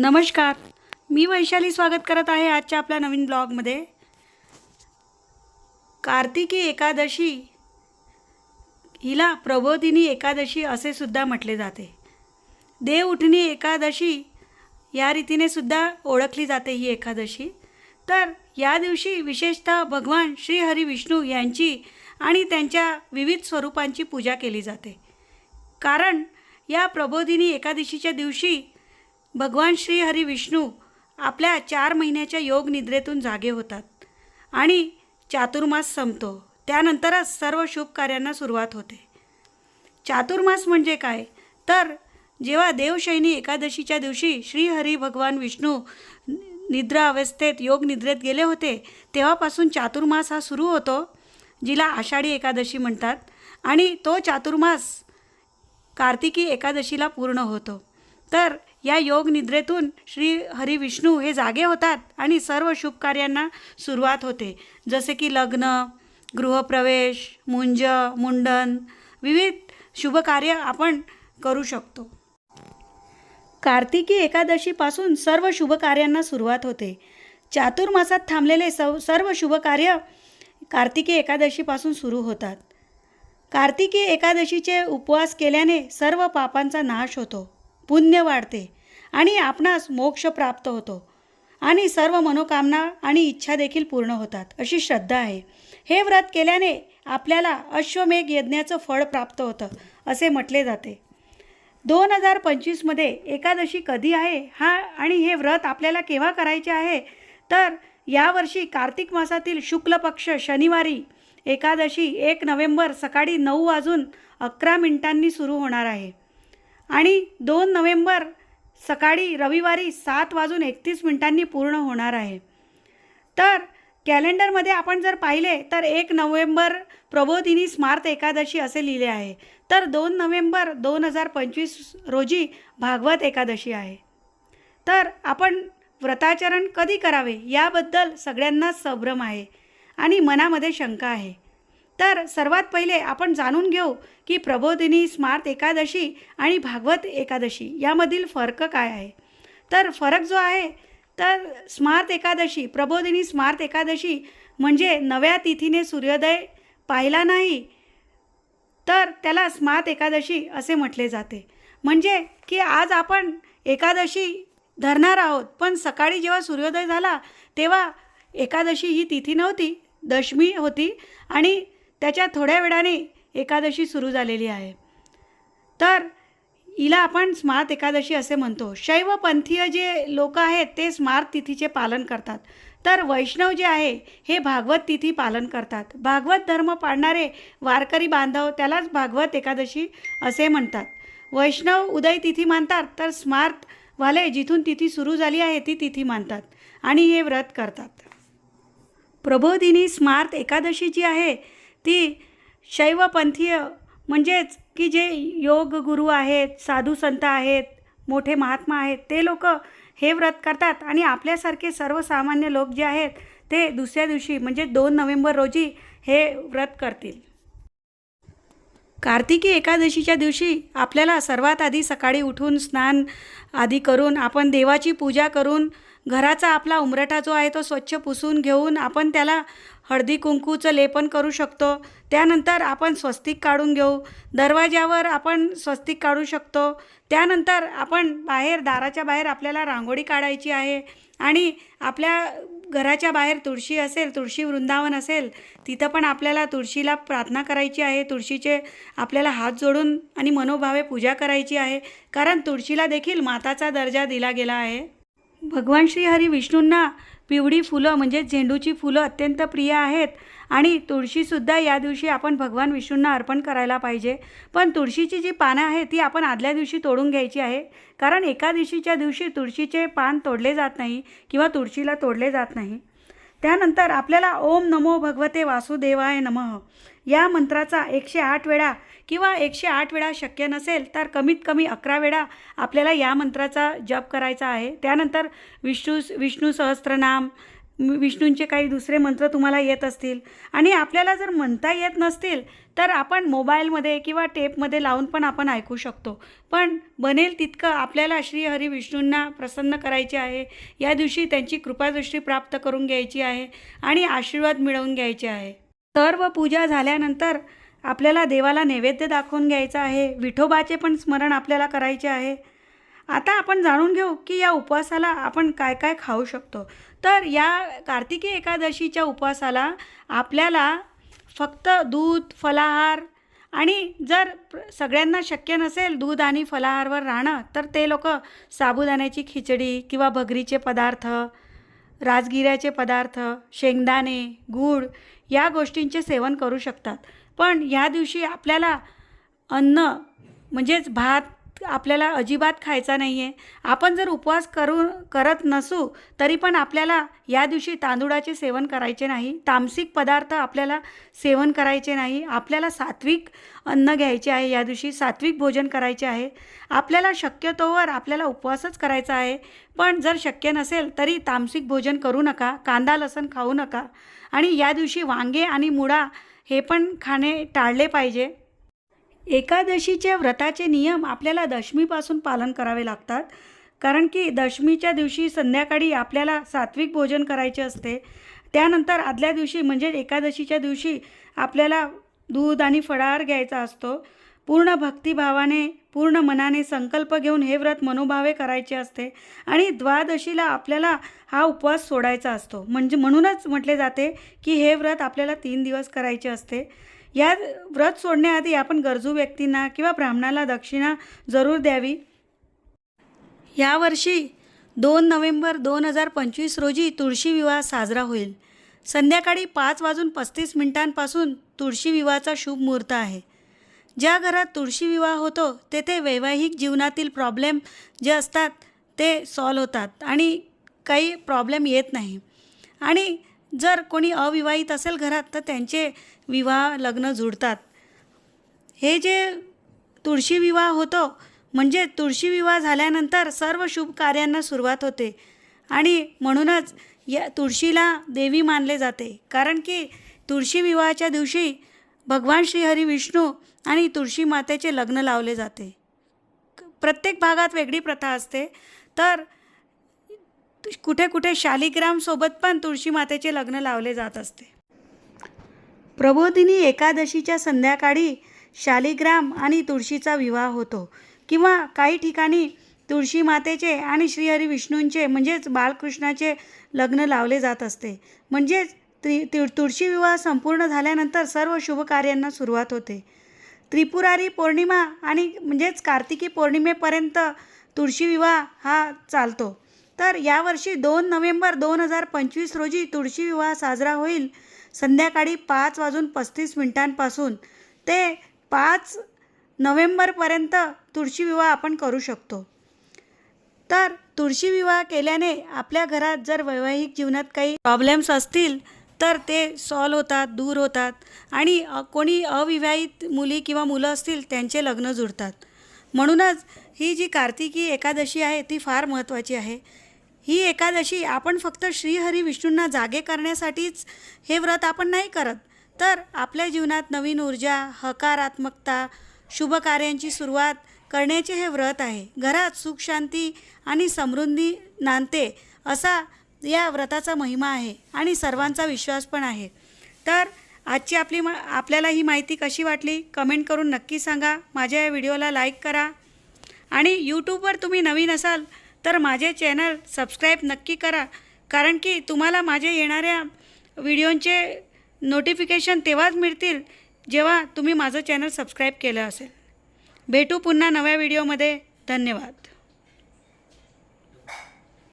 नमस्कार. मी वैशाली स्वागत करत आहे आजच्या आपल्या नवीन ब्लॉगमध्ये. कार्तिकी एकादशी हिला प्रबोधिनी एकादशी असे सुद्धा म्हटले जाते. देव उठणी एकादशी या रीतीने सुद्धा ओळखली जाते ही एकादशी. तर या दिवशी विशेषतः भगवान श्री हरी विष्णू यांची आणि त्यांच्या विविध स्वरूपांची पूजा केली जाते. कारण या प्रबोधिनी एकादशीच्या दिवशी भगवान श्री हरी विष्णू आपल्या चार महिन्याच्या योग निद्रेतून जागे होतात आणि चातुर्मास संपतो. त्यानंतरच सर्व शुभ कार्यांना सुरुवात होते. चातुर्मास म्हणजे काय? तर जेव्हा देवशयनी एकादशीच्या दिवशी श्रीहरी भगवान विष्णू निद्रा अवस्थेत योग निद्रेत गेले होते तेव्हापासून चातुर्मास हा सुरू होतो जिला आषाढी एकादशी म्हणतात आणि तो चातुर्मास कार्तिकी एकादशीला पूर्ण होतो. तर या योग निद्रेतून श्री हरी विष्णू हे जागे होतात आणि सर्व शुभ कार्यांना सुरुवात होते. जसे की लग्न गृहप्रवेश मुंज मुंडन विविध शुभकार्य आपण करू शकतो. कार्तिकी एकादशीपासून सर्व शुभकार्यांना सुरुवात होते. चातुर्मासात थांबलेले सव सर्व शुभकार्य कार्तिकी एकादशीपासून सुरू होतात. कार्तिकी एकादशीचे उपवास केल्याने सर्व पापांचा नाश होतो. पुण्य वाढते आणि आपणास मोक्ष प्राप्त होतो. आणि सर्व मनोकामना आणि इच्छा देखील पूर्ण होतात अशी श्रद्धा आहे. हे व्रत केल्याने आपल्याला अश्वमेघ यज्ञाचं फळ प्राप्त होतं असे म्हटले जाते. दोन हजार पंचवीसमध्ये एकादशी कधी आहे? हा आणि हे व्रत आपल्याला केव्हा करायचे आहे? तर यावर्षी कार्तिक मासातील शुक्ल पक्ष शनिवारी एकादशी एक नोव्हेंबर सकाळी नऊ वाजून अकरा मिनिटांनी सुरू होणार आहे. आणि दोन नोव्हेंबर सकाळी रविवारी सात वाजून एकतीस मिनिटांनी पूर्ण होणार आहे. तर कॅलेंडरमध्ये आपण जर पाहिले तर एक नोव्हेंबर प्रबोधिनी स्मार्त एकादशी असे लिहिले आहे. तर दोन नोव्हेंबर दोन हजार पंचवीस रोजी भागवत एकादशी आहे. तर आपण व्रताचरण कधी करावे याबद्दल सगळ्यांनाच संभ्रम आहे आणि मनामध्ये शंका आहे. तर सर्वात पहिले आपण जाणून घेऊ की प्रबोधिनी स्मार्त एकादशी आणि भागवत एकादशी यामधील फरक काय आहे. तर फरक जो आहे तर स्मार्त एकादशी प्रबोधिनी स्मार्त एकादशी म्हणजे नव्या तिथीने सूर्योदय पाहिला नाही तर त्याला स्मार्त एकादशी असे म्हटले जाते. म्हणजे की आज आपण एकादशी धरणार आहोत पण सकाळी जेव्हा सूर्योदय झाला तेव्हा एकादशी ही तिथी नव्हती दशमी होती आणि त्याच्या थोड्या वेळाने एकादशी सुरू झालेली आहे. तर हिला आपण स्मार्त एकादशी असे म्हणतो. शैवपंथीय जे लोक आहेत ते स्मार्त तिथीचे पालन करतात. तर वैष्णव जे आहे हे भागवत तिथी पालन करतात. भागवत धर्म पाळणारे वारकरी बांधव त्यालाच भागवत एकादशी असे म्हणतात. वैष्णव उदय तिथी मानतात तर स्मार्तवाले जिथून तिथी सुरू झाली आहे ती तिथी मानतात आणि हे व्रत करतात. प्रबोधिनी स्मार्त एकादशी जी आहे ती शैवपंथीय म्हणजेच की जे योग गुरु आहेत साधू संत आहेत मोठे महात्मा आहेत ते लोक हे व्रत करतात. आणि आपल्यासारखे सर्वसामान्य लोक जे आहेत ते दुसऱ्या दिवशी म्हणजे दोन नोव्हेंबर रोजी हे व्रत करतील. कार्तिकी एकादशीच्या दिवशी आपल्याला सर्वात आधी सकाळी उठून स्नान आधी करून आपण देवाची पूजा करून घराचा आपला उमरठा जो आहे तो स्वच्छ पुसून घेऊन आपण त्याला हळदी कुंकूचं लेपन करू शकतो. त्यानंतर आपण स्वस्तिक काढून घेऊ. दरवाज्यावर आपण स्वस्तिक काढू शकतो. त्यानंतर आपण बाहेर दाराच्या बाहेर आपल्याला रांगोळी काढायची आहे आणि आपल्या घराच्या बाहेर तुळशी असेल तुळशी वृंदावन असेल तिथं पण आपल्याला तुळशीला प्रार्थना करायची आहे. तुळशीचे आपल्याला हात जोडून आणि मनोभावे पूजा करायची आहे. कारण तुळशीला देखील माताचा दर्जा दिला गेला आहे. भगवान श्री हरी विष्णूंना पिवळी फुलं म्हणजे झेंडूची फुलं अत्यंत प्रिय आहेत. आणि तुळशीसुद्धा या दिवशी आपण भगवान विष्णूंना अर्पण करायला पाहिजे. पण तुळशीची जी पानं आहेत ती आपण आदल्या दिवशी तोडून घ्यायची आहे. कारण एका दिवशीच्या दिवशी तुळशीचे पान तोडले जात नाही किंवा तुळशीला तोडले जात नाही. त्यानंतर आपल्याला ओम नमो भगवते वासुदेवाय नमः. या मंत्राचा एकशे आठ वेळा किंवा एकशे आठ वेळा शक्य नसेल तर कमीत कमी अकरा वेळा आपल्याला या मंत्राचा जप करायचा आहे. त्यानंतर विष्णू विष्णू सहस्त्रनाम विष्णूंचे काही दुसरे मंत्र तुम्हाला येत असतील. आणि आपल्याला जर म्हणता येत नसतील तर आपण मोबाईलमध्ये किंवा टेपमध्ये लावून पण आपण ऐकू शकतो. पण बनेल तितकं आपल्याला श्री हरी विष्णूंना प्रसन्न करायचे आहे. या दिवशी त्यांची कृपादृष्टी प्राप्त करून घ्यायची आहे आणि आशीर्वाद मिळवून घ्यायचे आहे. सर्व पूजा झाल्यानंतर आपल्याला देवाला नैवेद्य दाखवून घ्यायचा आहे. विठोबाचे पण स्मरण आपल्याला करायचे आहे. आता आपण जाणून घेऊ की या उपवासाला आपण काय काय खाऊ शकतो. तर या कार्तिकी एकादशीच्या उपवासाला आपल्याला फक्त दूध फलाहार आणि जर प्र- सगळ्यांना शक्य नसेल दूध आणि फलाहारवर राहणं तर ते लोक साबुदाण्याची खिचडी किंवा भगरीचे पदार्थ राजगिऱ्याचे पदार्थ शेंगदाणे गूळ या गोष्टींचे सेवन करू शकतात. पण या दिवशी आपल्याला अन्न म्हणजेच भात आपल्याला अजिबात खायचा नाही आहे आपण जर उपवास करू करत नसू तरी पण आपल्याला या दिवशी तांदुळाचे सेवन करायचे नाही. तामसिक पदार्थ आपल्याला सेवन करायचे नाही. आपल्याला सात्विक अन्न घ्यायचे आहे या दिवशी सात्विक भोजन करायचे आहे. आपल्याला शक्यतोवर आपल्याला उपवासच करायचा आहे. पण जर शक्य नसेल तरी तामसिक भोजन करू नका कांदा लसण खाऊ नका. आणि या दिवशी वांगे आणि मुळा हे पण खाणे टाळले पाहिजे. एकादशीच्या व्रताचे नियम आपल्याला दशमीपासून पालन करावे लागतात. कारण की दशमीच्या दिवशी संध्याकाळी आपल्याला सात्विक भोजन करायचे असते. त्यानंतर आदल्या दिवशी म्हणजे एकादशीच्या दिवशी आपल्याला दूध आणि फळाहार घ्यायचा असतो. पूर्ण भक्तिभावाने पूर्ण मनाने संकल्प घेऊन हे व्रत मनोभावे करायचे असते. आणि द्वादशीला आपल्याला हा उपवास सोडायचा असतो. म्हणजे म्हणूनच म्हटले जाते की हे व्रत आपल्याला तीन दिवस करायचे असते. या व्रत सोडण्याआधी आपण गरजू व्यक्तींना किंवा ब्राह्मणाला दक्षिणा जरूर द्यावी. यावर्षी दोन नोव्हेंबर दोन हजार पंचवीस रोजी तुळशी विवाह साजरा होईल. संध्याकाळी पाच वाजून पस्तीस मिनिटांपासून तुळशी विवाहाचा शुभ मुहूर्त आहे. ज्या घरात तुळशी विवाह होतो तेथे वैवाहिक जीवनातील प्रॉब्लेम जे असतात ते सॉल्व होतात आणि काही प्रॉब्लेम येत नाही. आणि जर कोणी अविवाहित असेल घरात तर त्यांचे विवाह लग्न जुळतात हे जे तुळशी विवाह होतो म्हणजे तुळशी विवाह झाल्यानंतर सर्व शुभ कार्यांना सुरुवात होते. आणि म्हणूनच या तुळशीला देवी मानले जाते. कारण की तुळशी विवाहाच्या दिवशी भगवान श्रीहरी विष्णू आणि तुळशी मातेचे लग्न लावले जाते. प्रत्येक भागात वेगळी प्रथा असते. तर कुठे कुठे शालिग्रामसोबत पण तुळशी मातेचे लग्न लावले जात असते. प्रबोधिनी एकादशीच्या संध्याकाळी शालिग्राम आणि तुळशीचा विवाह होतो किंवा काही ठिकाणी तुळशी मातेचे आणि श्रीहरी विष्णूंचे म्हणजेच बाळकृष्णाचे लग्न लावले जात असते. म्हणजेच त्रि ति तुळशी विवाह संपूर्ण झाल्यानंतर सर्व शुभ कार्यांना सुरुवात होते. त्रिपुरारी पौर्णिमा आणि म्हणजेच कार्तिकी पौर्णिमेपर्यंत तुळशी विवाह हा चालतो. तर यावर्षी दोन नोव्हेंबर दोन हजार पंचवीस रोजी तुळशी विवाह साजरा होईल. संध्याकाळी पाच वाजून पस्तीस मिनिटांपासून ते पाच नोव्हेंबरपर्यंत तुळशी विवाह आपण करू शकतो. तर तुळशी विवाह केल्याने आपल्या घरात जर वैवाहिक जीवनात काही प्रॉब्लेम्स असतील तर ते सॉल्व होतात दूर होतात आणि कोणी अविवाहित मुली किंवा मुलं असतील त्यांचे लग्न जुळतात म्हणूनच ही जी कार्तिकी एकादशी आहे ती फार महत्त्वाची आहे. ही एकादशी आपण फक्त श्रीहरी विष्णूंना जागे करण्यासाठीच हे व्रत आपण नाही करत. तर आपल्या जीवनात नवीन ऊर्जा हकारात्मकता शुभ कार्यांची सुरुवात करण्याचे हे व्रत आहे. घरात सुख शांती आणि समृद्धी नांदते असा या व्रताचा महिमा आहे आणि सर्वांचा विश्वास पण आहे. तर आजची आपली मा आपल्याला ही माहिती कशी वाटली? कमेंट करून नक्की सांगा. माझ्या या व्हिडिओला लाईक करा आणि यूट्यूबवर तुम्ही नवीन असाल तर माझे चॅनल सबस्क्राईब नक्की करा. कारण की तुम्हाला माझे येणाऱ्या व्हिडिओंचे नोटिफिकेशन तेव्हाच मिळतील जेव्हा तुम्ही माझं चॅनल सबस्क्राईब केलं असेल. भेटू पुन्हा नव्या व्हिडिओमध्ये. धन्यवाद.